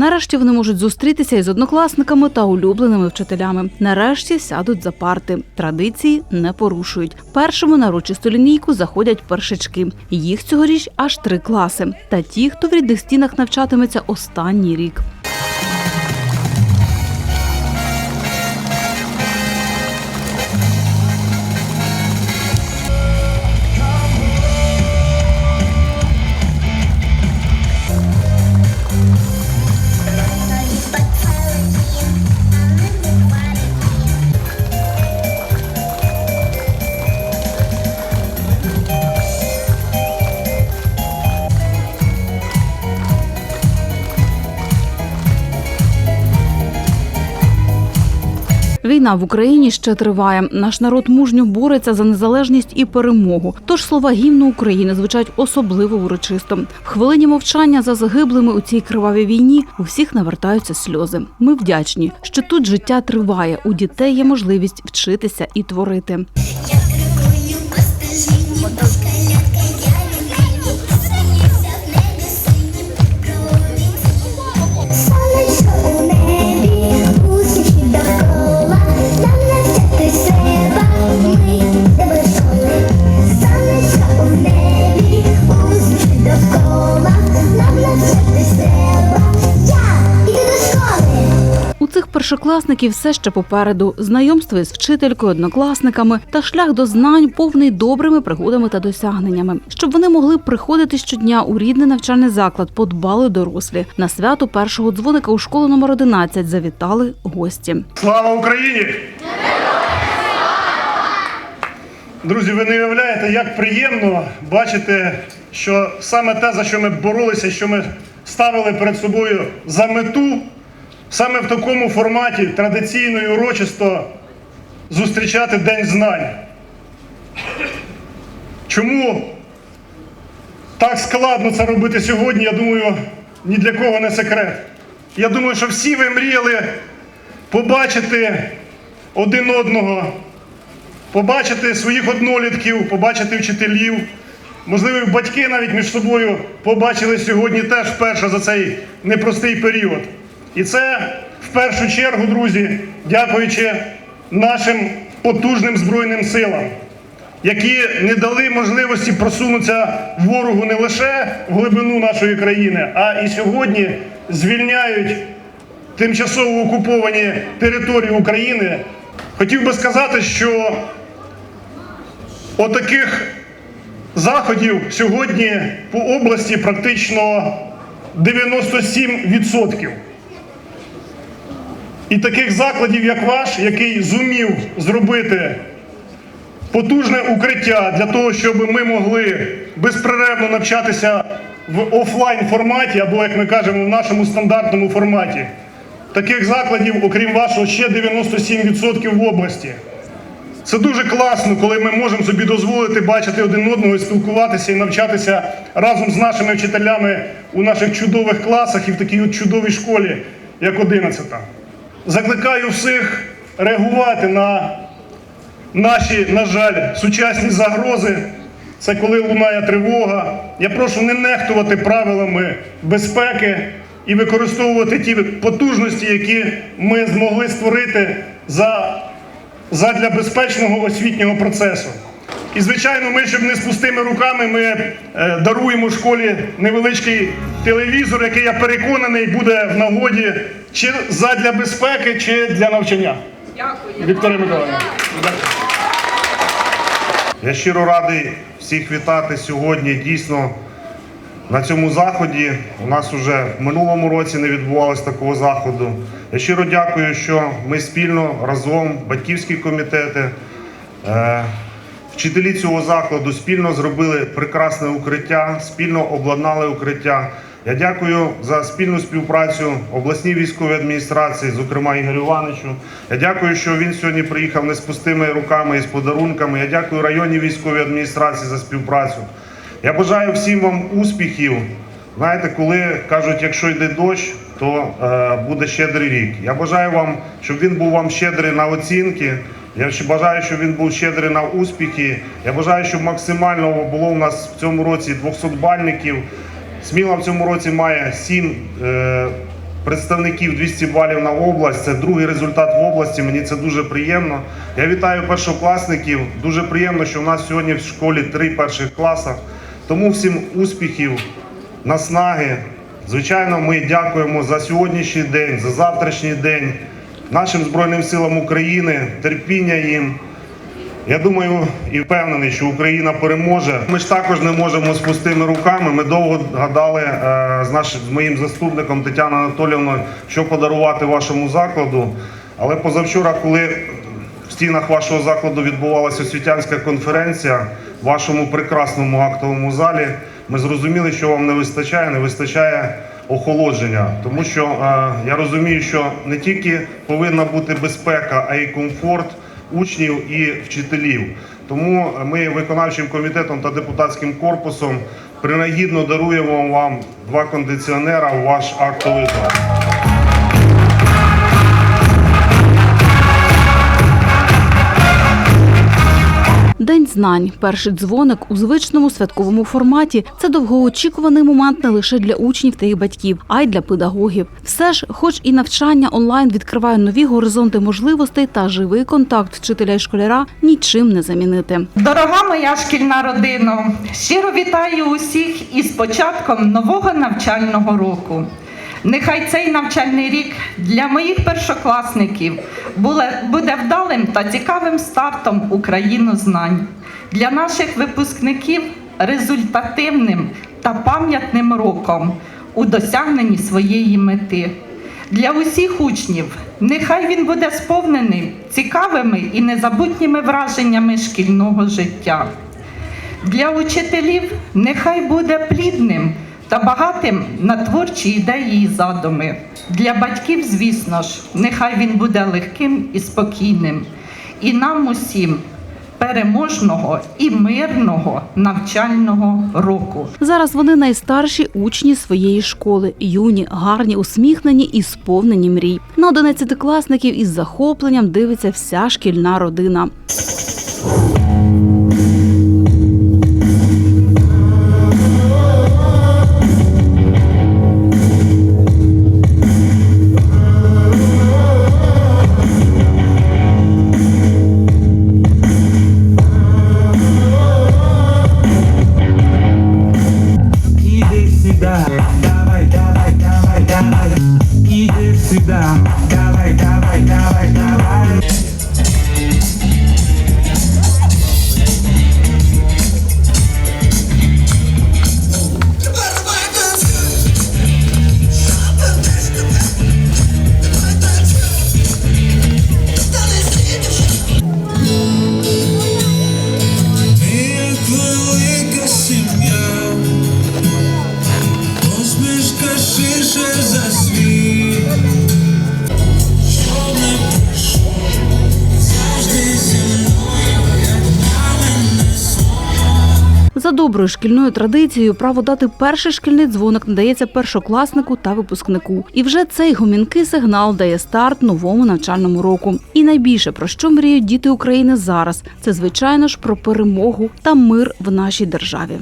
Нарешті вони можуть зустрітися із однокласниками та улюбленими вчителями. Нарешті сядуть за парти. Традиції не порушують. Першими на урочисту лінійку заходять першачки. Їх цьогоріч аж три класи. Та ті, хто в рідних стінах навчатиметься останній рік. Війна в Україні ще триває. Наш народ мужньо бореться за незалежність і перемогу. Тож слова гімну України звучать особливо урочисто. В хвилині мовчання за загиблими у цій кривавій війні у всіх навертаються сльози. Ми вдячні, що тут життя триває. У дітей є можливість вчитися і творити. Я цих першокласників все ще попереду знайомство із вчителькою, однокласниками та шлях до знань повний добрими пригодами та досягненнями, щоб вони могли приходити щодня у рідний навчальний заклад, подбали дорослі. На свято першого дзвоника у школу номер 11 завітали гості. Слава Україні! Друзі, ви не уявляєте, як приємно бачити, що саме те, за що ми боролися, що ми ставили перед собою за мету, саме в такому форматі традиційно і урочисто зустрічати День знань. Чому так складно це робити сьогодні, я думаю, ні для кого не секрет. Я думаю, що всі ви мріяли побачити один одного, побачити своїх однолітків, побачити вчителів. Можливо, батьки навіть між собою побачили сьогодні теж вперше за цей непростий період. І це в першу чергу, друзі, дякуючи нашим потужним Збройним силам, які не дали можливості просунутися ворогу не лише в глибину нашої країни, а і сьогодні звільняють тимчасово окуповані території України. Хотів би сказати, що отаких заходів сьогодні по області практично 97%. І таких закладів, як ваш, який зумів зробити потужне укриття для того, щоб ми могли безперервно навчатися в офлайн форматі, або, як ми кажемо, в нашому стандартному форматі. Таких закладів, окрім вашого, ще 97% в області. Це дуже класно, коли ми можемо собі дозволити бачити один одного і спілкуватися і навчатися разом з нашими вчителями у наших чудових класах і в такій от чудовій школі, як 11-та. Закликаю всіх реагувати на наші, на жаль, сучасні загрози. Це коли лунає тривога. Я прошу не нехтувати правилами безпеки і використовувати ті потужності, які ми змогли створити за, задля безпечного освітнього процесу. І, звичайно, ми, щоб не з пустими руками, ми е, даруємо школі невеличкий телевізор, який я переконаний буде в нагоді чи задля безпеки, чи для навчання. Дякую. Вікторія Миколаївна. Я щиро радий всіх вітати сьогодні. Дійсно, на цьому заході у нас вже в минулому році не відбувалось такого заходу. Я щиро дякую, що ми спільно разом, батьківські комітети, е, вчителі цього закладу спільно зробили прекрасне укриття, спільно обладнали укриття. Я дякую за спільну співпрацю обласній військовій адміністрації, зокрема Ігорю Івановичу. Я дякую, що він сьогодні приїхав не з пустими руками і з подарунками. Я дякую районній військовій адміністрації за співпрацю. Я бажаю всім вам успіхів. Знаєте, коли кажуть, якщо йде дощ, то е, буде щедрий рік. Я бажаю вам, щоб він був вам щедрий на оцінки. Я бажаю, щоб він був щедрий на успіхи. Я бажаю, щоб максимально було у нас в цьому році 200 бальників. Сміла в цьому році має 7 е, представників 200 балів на область. Це другий результат в області. Мені це дуже приємно. Я вітаю першокласників. Дуже приємно, що в нас сьогодні в школі три перших класа. Тому всім успіхів, наснаги. Звичайно, ми дякуємо за сьогоднішній день, за завтрашній день нашим Збройним силам України, терпіння їм. Я думаю і впевнений, що Україна переможе. Ми ж також не можемо з пустими руками. Ми довго гадали е, з нашим з моїм заступником Тетяною Анатоліївною, що подарувати вашому закладу. Але позавчора, коли в стінах вашого закладу відбувалася освітянська конференція в вашому прекрасному актовому залі, ми зрозуміли, що вам не вистачає, не вистачає охолодження. Тому що е, я розумію, що не тільки повинна бути безпека, а й комфорт учнів і вчителів. Тому ми виконавчим комітетом та депутатським корпусом принагідно даруємо вам два кондиціонера у ваш актовий зал. Знань, перший дзвоник у звичному святковому форматі. Це довгоочікуваний момент не лише для учнів та їх батьків, а й для педагогів. Все ж, хоч і навчання онлайн відкриває нові горизонти можливостей та живий контакт вчителя і школяра нічим не замінити. Дорога моя шкільна родина, щиро вітаю усіх із початком нового навчального року. Нехай цей навчальний рік для моїх першокласників буде вдалим та цікавим стартом Україну знань. Для наших випускників результативним та пам'ятним роком у досягненні своєї мети. Для усіх учнів нехай він буде сповнений цікавими і незабутніми враженнями шкільного життя. Для учителів нехай буде плідним та багатим на творчі ідеї і задуми. Для батьків, звісно ж, нехай він буде легким і спокійним. І нам усім переможного і мирного навчального року. Зараз вони найстарші учні своєї школи, юні, гарні, усміхнені і сповнені мрій. На одинадцятикласників із захопленням дивиться вся шкільна родина. За доброю шкільною традицією право дати перший шкільний дзвоник надається першокласнику та випускнику. І вже цей гомінкий сигнал дає старт новому навчальному року. І найбільше про що мріють діти України зараз, це звичайно ж про перемогу та мир в нашій державі.